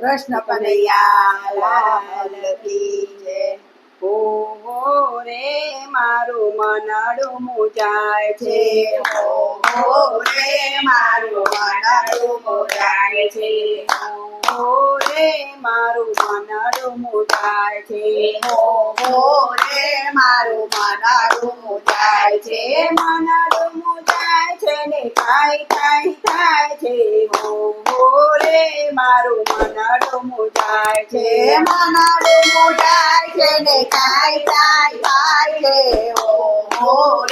કૃષ્ણ કનૈયા લાલ કી જય હો હો રે, મારું મનડું મુજાય છે. હો હો રે, મારું મનડું મુજાય છે. ઓહો રે, મારું મનડું મુજાય છે. હો હો રે, મારું મનડું મુજાય છે. મનડું મુજાય કાંઈ કાંઈ થાય છે. હો મારું મનાડો મુજાય છે. મનાડો મોરાય છે ને કાંઈ કાંઈ થાય છે. હો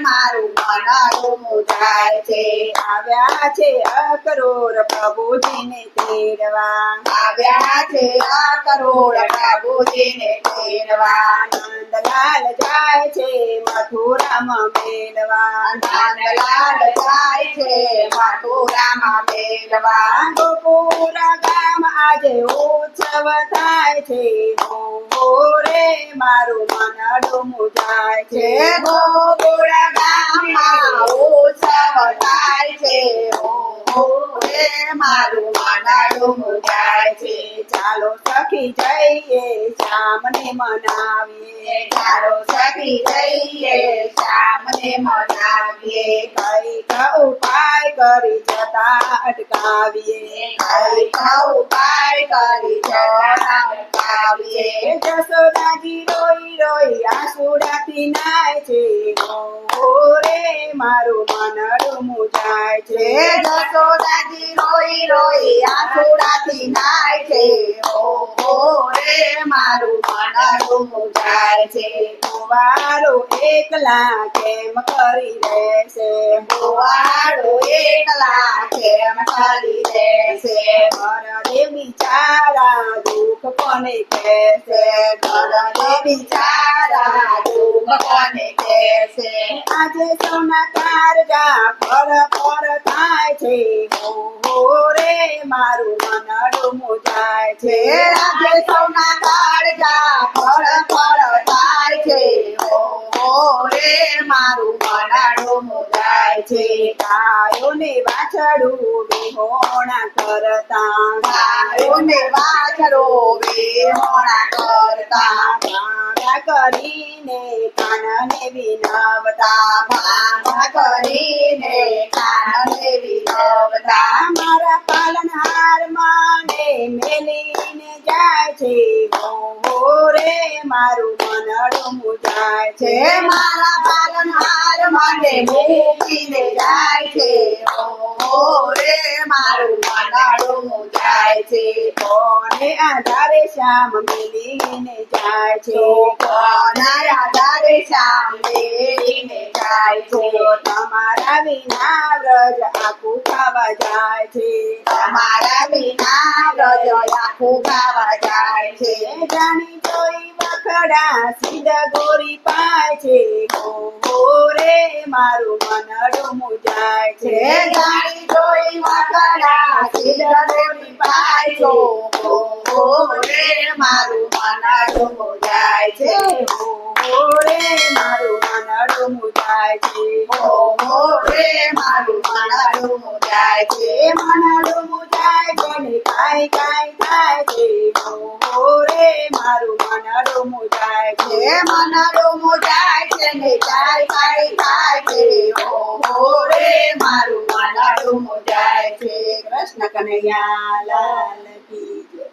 મારું મનાડો મોરાય છે. આવ્યા છે અકરોર પ્રભુજીને તેરવા આવ્યા છે આ પ્રભુજીને તેરવા નંદલાલ જાય છે, મથુરામાં મેળવા. નંદલાલ જાય છે, મથુરામાં મેળવા. ગોપુરા ગામ આજે ઉત્સવ થાય છે. હો મારું મન મુજાય જાય છે. ગોપુરા ગામમાં ઉત્સવ થાય છે. હો મારું માનાડું મુકાય છે ચાલો સખી જઈએ શ્યામને મનાવીએ ચાલો સખી જઈએ શ્યામને મનાવીએ કંઈક ઉપાય કરી જતા અટકાવીએ કંઈક ઉપાય કરી જણાવીએ જસોદાજી રોઈ રોઈ આસુડાથી નાય છે રે મારું મનડું મુજાય જે છે જશોદાજી રોઈ રોઈ આંસુડાથી નાય છે. ઓ રે મારું મનાડું જાય છે. કુંવારો એકલા કેમ કરી રહેશે ગોવાળો એકલા કેમ કરી દેશે? ઘર બિચારા દુઃખ કોને કહેશે? ઘર બિચારા દુઃખ કોને કહેશે? આજે સોના કારજા હો મારું મનડું મુજાય છે. રાજે સૌના કાળજા પર પર થાય છે. હો મારું મનાડું મુજાય છે. ગાયોને વાછડું વિહોણા કરતા, ગાયોને વાછડો વિહોણા કરતા. કરીને કાનને વિનવતા ભાંગા કરીને કાનને વિનવતા. મારા પાલનહાર માને મેલીને જાય છે રે, મારું મનડું મુજાય છે. મારા પાલનહાર માને મૂકીને જાય છે રે, મારું મનાડું મુજાય છે. કોને આધારે શ્યામ મેલીને જાય છે? કોના આધારે સાંભળીને જાય છે? તમારા વિના વ્રજ આખું ખાવા જાય છે. તમારા વિના વ્રજ આખું ખાવા જાય છે. જાણી જોઈ વખડા સીધા ગોરી પાય છે. હો મારું મન મુજાય જાય છે. મારું મનાડું મુજાય છે રે મારું મનડું મુજાય છે મારું મનાડું મુજાય છે મનડું ને કાય મુજાય છે ને કાય કાઈ થાય છે રે મારું નાડું જાય છે કૃષ્ણ કનૈયા લાલ કી જય